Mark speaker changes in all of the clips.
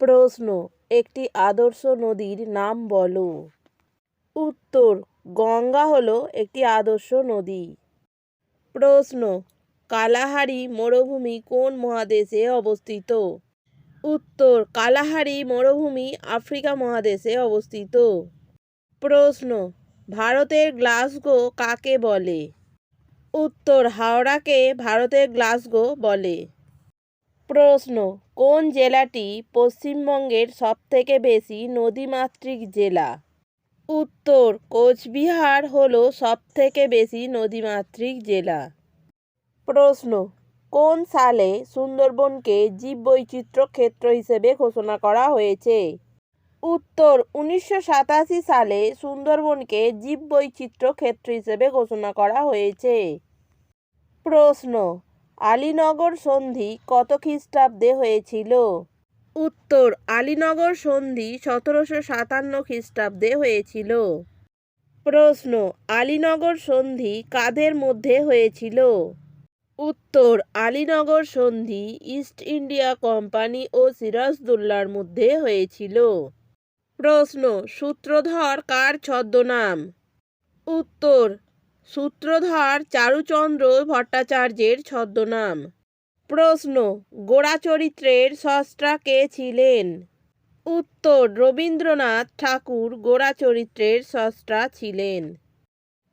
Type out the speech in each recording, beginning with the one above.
Speaker 1: প্রশ্ন, একটি আদর্শ নদীর নাম বলো। উত্তর, গঙ্গা হলো একটি আদর্শ নদী। প্রশ্ন, কালাহারি মরুভূমি কোন মহাদেশে অবস্থিত? উত্তর, কালাহারি মরুভূমি আফ্রিকা মহাদেশে অবস্থিত। প্রশ্ন, ভারতের গ্লাসগো কাকে বলে? উত্তর, হাওড়াকে ভারতের গ্লাসগো বলে। প্রশ্ন, কোন জেলাটি পশ্চিমবঙ্গের সবথেকে বেশি নদীমাতৃক জেলা? উত্তর, কোচবিহার হল সবথেকে বেশি নদীমাতৃক জেলা। প্রশ্ন, কোন সালে সুন্দরবনকে জীববৈচিত্র্য ক্ষেত্র হিসেবে ঘোষণা করা হয়েছে? উত্তর, উনিশশো সাতাশি সালে সুন্দরবনকে জীববৈচিত্র্য ক্ষেত্র হিসেবে ঘোষণা করা হয়েছে। প্রশ্ন আলীনগর সন্ধি কত খ্রিস্টাব্দে হয়েছিল? উত্তর, আলীনগর সন্ধি সতেরোশো সাতান্ন খ্রিস্টাব্দে হয়েছিল। প্রশ্ন, আলীনগর সন্ধি কাদের মধ্যে হয়েছিল? উত্তর, আলীনগর সন্ধি ইস্ট ইন্ডিয়া কোম্পানি ও সিরাজদুল্লার মধ্যে হয়েছিল। প্রশ্ন, সূত্রধর কার ছদ্মনাম? উত্তর সূত্রধর চারুচন্দ্র ভট্টাচার্যের ছদ্মনাম। প্রশ্ন, গোড়া চরিত্রের স্রষ্টা কে ছিলেন? উত্তর, রবীন্দ্রনাথ ঠাকুর গোড়া চরিত্রের স্রষ্টা ছিলেন।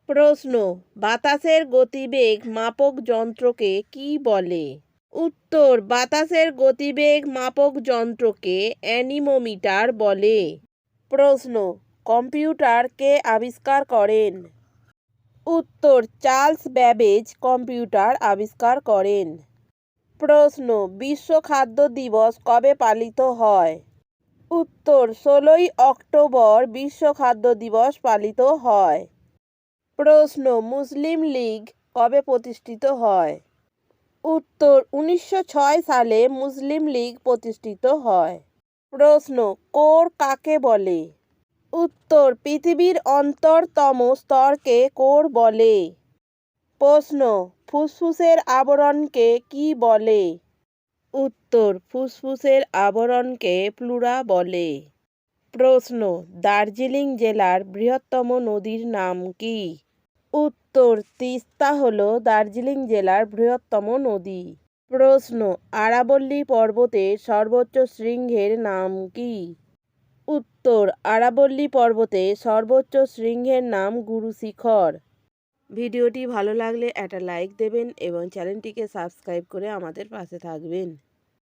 Speaker 1: প্রশ্ন, বাতাসের গতিবেগ মাপক যন্ত্রকে কি বলে? উত্তর, বাতাসের গতিবেগ মাপক যন্ত্রকে অ্যানিমোমিটার বলে। প্রশ্ন, কম্পিউটার কে আবিষ্কার করেন? উত্তর, চার্লস ব্যাবেজ কম্পিউটার আবিষ্কার করেন। প্রশ্ন, বিশ্ব খাদ্য দিবস কবে পালিত হয়? উত্তর, ষোলোই অক্টোবর বিশ্ব খাদ্য দিবস পালিত হয়। প্রশ্ন, মুসলিম লীগ কবে প্রতিষ্ঠিত হয়? উত্তর, উনিশশো ছয় সালে মুসলিম লীগ প্রতিষ্ঠিত হয়। প্রশ্ন, কোর কাকে বলে? উত্তর, পৃথিবীর অন্তরতম স্তরকে কোর বলে। প্রশ্ন, ফুসফুসের আবরণকে কি বলে? উত্তর, ফুসফুসের আবরণকে প্লুরা বলে। প্রশ্ন, দার্জিলিং জেলার বৃহত্তম নদীর নাম কি? উত্তর, তিস্তা হল দার্জিলিং জেলার বৃহত্তম নদী। প্রশ্ন, আরাবল্লী পর্বতের সর্বোচ্চ শৃঙ্গের নাম কি? উত্তর, আরাবল্লী পর্বতে সর্বোচ্চ শৃঙ্গের নাম গুরু শিখর। ভিডিওটি ভালো লাগলে একটা লাইক দেবেন এবং চ্যানেলটিকে সাবস্ক্রাইব করে আমাদের পাশে থাকবেন।